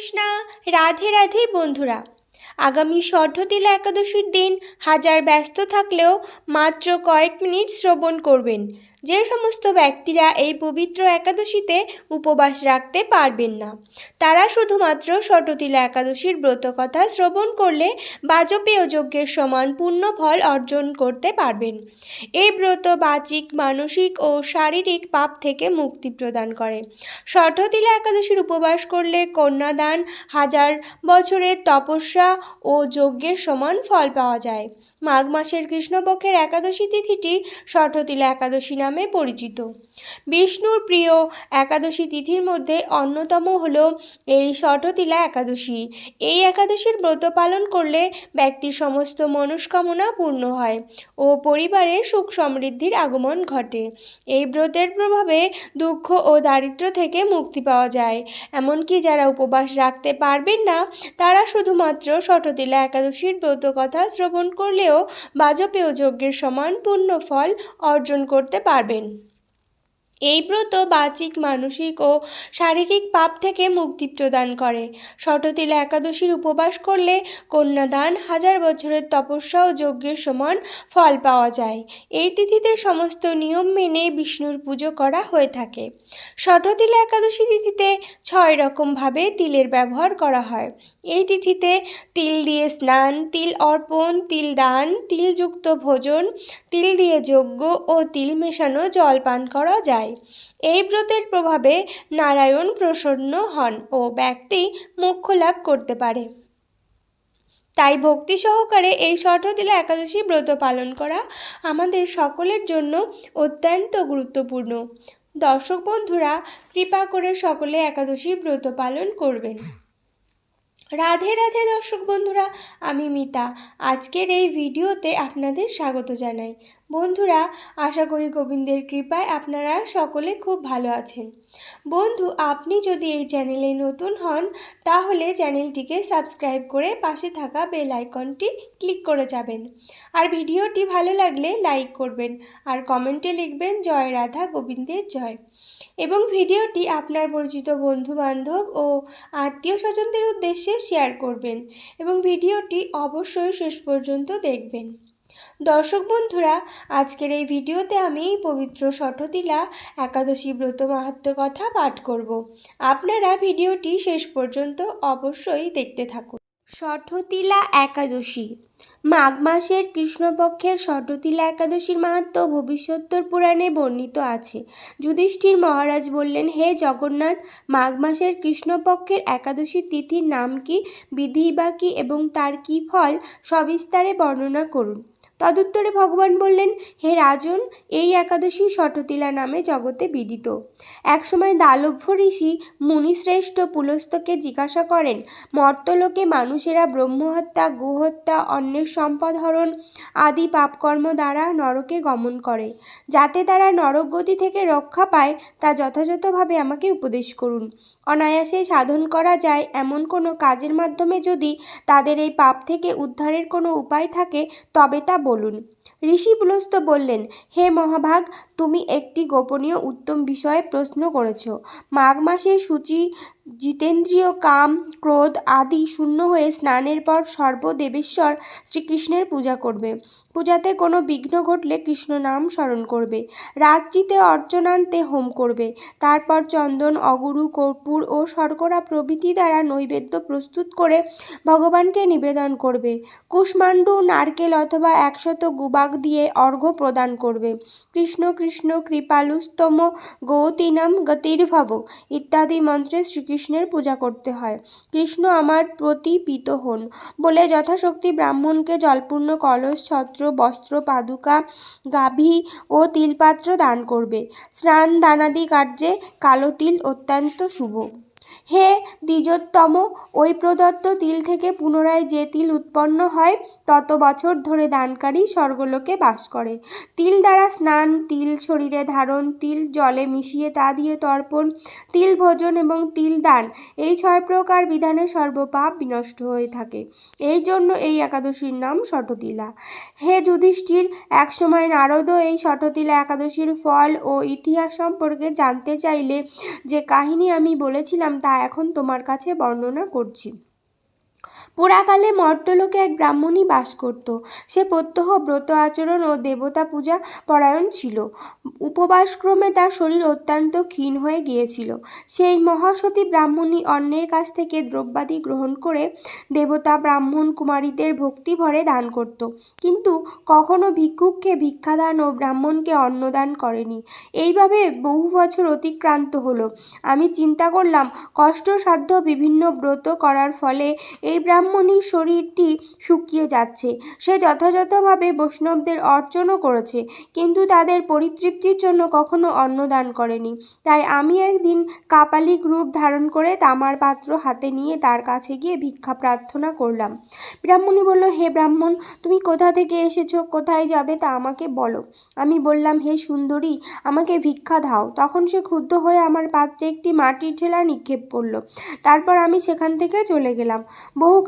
কৃষ্ণা, রাধে রাধে বন্ধুরা। আগামী ষষ্ঠতিলা একাদশীর দিন হাজার ব্যস্ত থাকলেও মাত্র কয়েক মিনিট শ্রবণ করবেন। যে সমস্ত ব্যক্তিরা এই পবিত্র একাদশীতে উপবাস রাখতে পারবেন না, তারা শুধুমাত্র ষটতিলা একাদশীর ব্রতকথা শ্রবণ করলে বাজপেয় যজ্ঞের সমান পূর্ণ ফল অর্জন করতে পারবেন। এই ব্রত বাচিক, মানসিক ও শারীরিক পাপ থেকে মুক্তি প্রদান করে। ষষ্ঠতিলা একাদশীর উপবাস করলে কন্যাদান, হাজার বছরের তপস্যা ও যজ্ঞের সমান ফল পাওয়া যায়। মাঘ মাসের কৃষ্ণপক্ষের একাদশী তিথিটি ষঠতিলা একাদশী নামে পরিচিত। বিষ্ণুর প্রিয় একাদশী তিথির মধ্যে অন্যতম হল এই ষষ্ঠতিলা একাদশী। এই একাদশীর ব্রত পালন করলে ব্যক্তির সমস্ত মনস্কামনা পূর্ণ হয় ও পরিবারে সুখ সমৃদ্ধির আগমন ঘটে। এই ব্রতের প্রভাবে দুঃখ ও দারিদ্র্য থেকে মুক্তি পাওয়া যায়। এমনকি যারা উপবাস রাখতে পারবেন না, তারা শুধুমাত্র ষষ্ঠতিলা একাদশীর ব্রত কথা শ্রবণ করলেও বাজপেয় যজ্ঞের সমান পূর্ণ ফল অর্জন করতে পারবেন। এই ব্রত বাচিক মানসিক ও শারীরিক পাপ থেকে মুক্তি প্রদান করে। ষটতিলা একাদশীর উপবাস করলে কন্যাদান, হাজার বছরের তপস্যা ও যজ্ঞের সমান ফল পাওয়া যায়। এই তিথিতে সমস্ত নিয়ম মেনে বিষ্ণুর পুজো করা হয়ে থাকে। ষটতিলা একাদশী তিথিতে ছয় রকমভাবে তিলের ব্যবহার করা হয়। এই তিথিতে তিল দিয়ে স্নান, তিল অর্পণ, তিল দান, তিলযুক্ত ভোজন, তিল দিয়ে যজ্ঞ ও তিল মেশানো জল পান করা যায়। এই ব্রতের প্রভাবে নারায়ণ প্রসন্ন হন ও ব্যক্তি মোক্ষ লাভ করতে পারে। তাই ভক্তি সহকারে এই ষঠদিলা একাদশী ব্রত পালন করা আমাদের সকলের জন্য অত্যন্ত গুরুত্বপূর্ণ। দর্শক বন্ধুরা, কৃপা করে সকলে একাদশী ব্রত পালন করবেন। রাধে রাধে দর্শক বন্ধুরা, আমি মিতা। আজকের এই ভিডিওতে আপনাদের স্বাগত জানাই। বন্ধুরা, আশা করি গোবিন্দের কৃপায় আপনারা সকলে খুব ভালো আছেন। বন্ধু, আপনি যদি এই চ্যানেলে নতুন হন, তাহলে চ্যানেলটিকে সাবস্ক্রাইব করে পাশে থাকা বেল আইকনটি ক্লিক করে যাবেন। আর ভিডিওটি ভালো লাগলে লাইক করবেন আর কমেন্টে লিখবেন, জয় রাধা, গোবিন্দের জয়। এবং ভিডিওটি আপনার পরিচিত বন্ধু বান্ধব ও আত্মীয় স্বজনদের উদ্দেশ্যে শেয়ার করবেন এবং ভিডিওটি অবশ্যই শেষ পর্যন্ত দেখবেন। দর্শক বন্ধুরা, আজকের এই ভিডিওতে আমি পবিত্র ষঠতিলা একাদশী ব্রত মাহাত্ম কথা পাঠ করব। আপনারা ভিডিওটি শেষ পর্যন্ত অবশ্যই দেখতে থাকুন। ষঠতিলা একাদশী। মাঘ মাসের কৃষ্ণপক্ষের ষঠতিলা একাদশীর মাহাত্ম ভবিষ্যত্তর পুরাণে বর্ণিত আছে। যুধিষ্ঠির মহারাজ বললেন, হে জগন্নাথ, মাঘ মাসের কৃষ্ণপক্ষের একাদশী তিথির নাম কি? বিধি বা কি? এবং তার কি ফল? সবিস্তারে বর্ণনা করুন। তদুত্তরে ভগবান বললেন, হে রাজন, এই একাদশী শটতিলা নামে জগতে বিদিত। একসময় দালভ্য ঋষি মুনিশ্রেষ্ঠ পুলস্তকে জিজ্ঞাসা করেন, মর্তলোকে মানুষেরা ব্রহ্মহত্যা, গোহত্যা, অন্যের সম্পদ হরণ আদি পাপকর্ম দ্বারা নরকে গমন করে। যাতে তারা নরকগতি থেকে রক্ষা পায়, তা যথাযথভাবে আমাকে উপদেশ করুন। অনায়াসে সাধন করা যায় এমন কোনো কাজের মাধ্যমে যদি তাদের এই পাপ থেকে উদ্ধারের কোনো উপায় থাকে, তবে তা বলুন। ঋষি পুলস্ত বললেন, হে মহাভাগ, তুমি একটি গোপনীয় উত্তম বিষয়ে প্রশ্ন করেছ। মাঘ মাসে সূচি জিতেন্দ্রীয় কাম, ক্রোধ আদি শূন্য হয়ে স্নানের পর সর্বদেবেশ্বর শ্রীকৃষ্ণের পূজা করবে। পূজাতে কোনো বিঘ্ন ঘটলে কৃষ্ণ নাম স্মরণ করবে। রাত্রিতে অর্চনান্তে হোম করবে। তারপর চন্দন, অগুরু, কর্পূর ও শর্করা প্রভৃতি দ্বারা নৈবেদ্য প্রস্তুত করে ভগবানকে নিবেদন করবে। কুষ্মাণ্ডু, নারকেল অথবা একশত গুবাক দিয়ে অর্ঘ্য প্রদান করবে। কৃষ্ণ কৃষ্ণ, কৃপালুস্তম, গৌতিনাম, গতির্ভব ইত্যাদি মন্ত্রে শ্রীকৃষ্ণের পূজা করতে হয়। কৃষ্ণ আমার প্রতি পিত হন বলে যথাশক্তি ব্রাহ্মণকে জলপূর্ণ কলস, ছত্র, বস্ত্র, পাদুকা, গাভী ও তিলপাত্র দান করবে। স্নান দানাদি কার্যে কালো তিল অত্যন্ত শুভ। হে দ্বিজোত্তম, ওই প্রদত্ত তিল থেকে পুনরায় যে তিল উৎপন্ন হয়, তত বছর ধরে দানকারী স্বর্গলোকে বাস করে। তিল দ্বারা স্নান, তিল শরীরে ধারণ, তিল জলে মিশিয়ে তা দিয়ে তর্পণ, তিল ভোজন এবং তিল দান, এই ছয় প্রকার বিধানে সর্বপাপ বিনষ্ট হয়ে থাকে। এই জন্য এই একাদশীর নাম ষটতিলা হে যুধিষ্ঠির, একসময় নারদও এই ষটতিলা একাদশীর ফল ও ইতিহাস সম্পর্কে জানতে চাইলে যে কাহিনী আমি বলেছিলাম তা এখন তোমার কাছে বর্ণনা করছি। পুরাকালে মর্তলোকে এক ব্রাহ্মণী বাস করত। সে প্রত্যহ ব্রত আচরণ ও দেবতা পূজা পরায়ণ ছিল। উপবাসক্রমে তার শরীর অত্যন্ত ক্ষীণ হয়ে গিয়েছিল। সেই মহাসতী ব্রাহ্মণী অন্যের কাছ থেকে দ্রব্যাদি গ্রহণ করে দেবতা ব্রাহ্মণ কুমারীদের ভক্তি ভরে দান করত। কিন্তু কখনো ভিক্ষুককে ভিক্ষাদান ও ব্রাহ্মণকে অন্নদান করেনি। এইভাবে বহু বছর অতিক্রান্ত হলো। আমি চিন্তা করলাম, কষ্টসাধ্য বিভিন্ন ব্রত করার ফলে এই ব্রাহ্মণীর শরীরটি শুকিয়ে যাচ্ছে। সে যথাযথভাবে বৈষ্ণবদের অর্চনও করেছে, কিন্তু তাদের পরিতৃপ্তির জন্য কখনো অন্নদান করেনি। তাই আমি একদিন কাপালিক রূপ ধারণ করে তামার পাত্র হাতে নিয়ে তার কাছে গিয়ে ভিক্ষা প্রার্থনা করলাম। ব্রাহ্মণী বলল, হে ব্রাহ্মণ, তুমি কোথা থেকে এসেছ, কোথায় যাবে তা আমাকে বলো। আমি বললাম, হে সুন্দরী, আমাকে ভিক্ষা দাও। তখন সে ক্ষুব্ধ হয়ে আমার পাত্রে একটি মাটির ঠেলা নিক্ষেপ করল। তারপর আমি সেখান থেকে চলে গেলাম।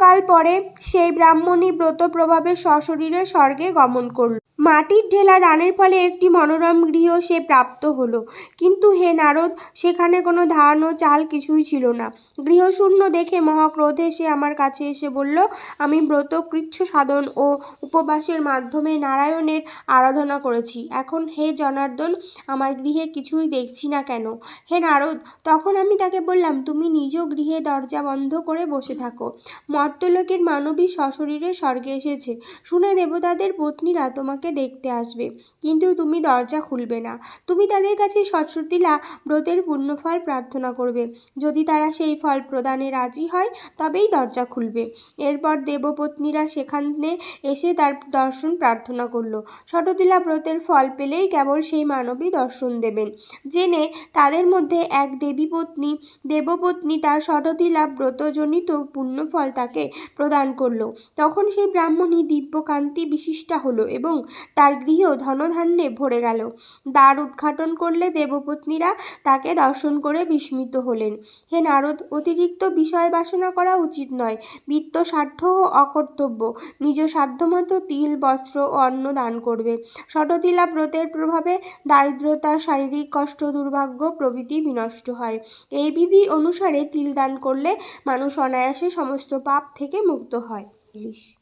বহুকাল পরে সেই ব্রাহ্মণী ব্রত প্রভাবে সশরীরে স্বর্গে গমন করল। মাটির ঢেলা দানের ফলে একটি মনোরম গৃহ সে প্রাপ্ত হলো। কিন্তু হে নারদ, সেখানে কোনো ধান ও চাল কিছুই ছিল না। গৃহশূন্য দেখে মহাক্রোধে সে আমার কাছে এসে বলল, আমি ব্রত কৃচ্ছ সাধন ও উপবাসের মাধ্যমে নারায়ণের আরাধনা করেছি। এখন হে জনার্দন, আমার গৃহে কিছুই দেখছি না কেন? হে নারদ, তখন আমি তাকে বললাম, তুমি নিজ গৃহে দরজা বন্ধ করে বসে থাকো। মর্তলোকের মানবী সশরীরে স্বর্গে এসেছে। শুনে দেবতাদের পত্নীরা তোমাকে দেখতে আসবে। কিন্তু তুমি দরজা খুলবে না। তুমি তাদের কাছে সরস্বতীলা ব্রতের পুণ্যফল প্রার্থনা করবে। যদি তারা সেই ফল প্রদানে রাজি হয়, তবেই দরজা খুলবে। এরপর দেবপত্নীরা সেখানে এসে তার দর্শন প্রার্থনা করল। ষটতিলা ব্রতের ফল পেলেই কেবল সেই মানবী দর্শন দেবেন। জেনে তাদের মধ্যে এক দেবীপত্নী, দেবপত্নী তার ষটতিলা ব্রতজনিত পুণ্যফল তাকে প্রদান করল। তখন সেই ব্রাহ্মণী দিব্যকান্তি বিশিষ্টা হলো এবং তার গৃহ ধনধান্যে ভরে গেল। দ্বার উদ্ঘাটন করলে দেবপত্নীরা তাকে দর্শন করে বিস্মিত হলেন। হে নারদ, অতিরিক্ত বিষয় বাসনা করা উচিত নয়। বিত্ত স্বার্থ ও অকর্তব্য। নিজ সাধ্যমতো তিল, বস্ত্র ও অন্ন দান করবে। শটতিলা ব্রতের প্রভাবে দারিদ্রতা, শারীরিক কষ্ট, দুর্ভাগ্য প্রভৃতি বিনষ্ট হয়। এই বিধি অনুসারে তিল দান করলে মানুষ অনায়াসে সমস্ত পাপ থেকে মুক্ত হয়। ইংলিশ।